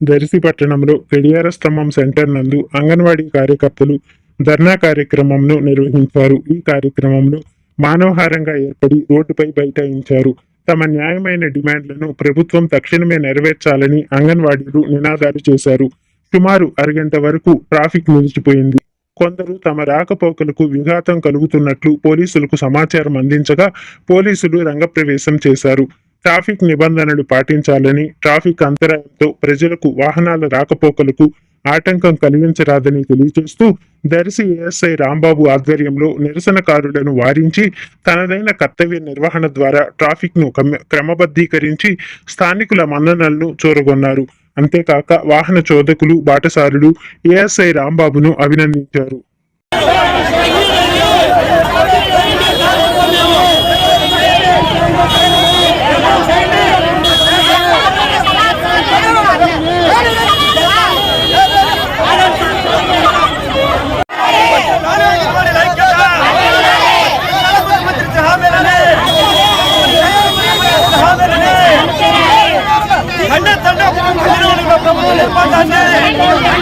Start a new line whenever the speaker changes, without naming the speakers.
దర్శి
పట్టణంలో గడియార స్తంభం సెంటర్ నందు అంగన్వాడీ కార్యకర్తలు ధర్నా కార్యక్రమంను నిర్వహించారు. ఈ కార్యక్రమంలో మానవహారంగా ఏర్పడి రోడ్డుపై బైఠాయించారు. తమ న్యాయమైన డిమాండ్లను ప్రభుత్వం తక్షణమే నెరవేర్చాలని అంగన్వాడీలు నినాదాలు చేశారు. సుమారు అరగంట వరకు ట్రాఫిక్ నిలిచిపోయింది. కొందరు తమ రాకపోకలకు విఘాతం కలుగుతున్నట్లు పోలీసులకు సమాచారం అందించగా పోలీసులు రంగప్రవేశం చేశారు. ట్రాఫిక్ నిబంధనలు పాటించాలని ట్రాఫిక్ అంతరాయంతో ప్రజలకు వాహనాల రాకపోకలకు ఆటంకం కలిగించరాదని తెలియజేస్తూ దర్శి ఏఎస్ఐ రాంబాబు ఆధ్వర్యంలో నిరసనకారులను వారించి తనదైన కర్తవ్య నిర్వహణ ద్వారా ట్రాఫిక్ను క్రమబద్ధీకరించి స్థానికుల మన్ననలను చూరగొన్నారు. అంతేకాక వాహన చోదకులు బాటసారులు ఏఎస్ఐ రాంబాబును అభినందించారు.
¡Andate!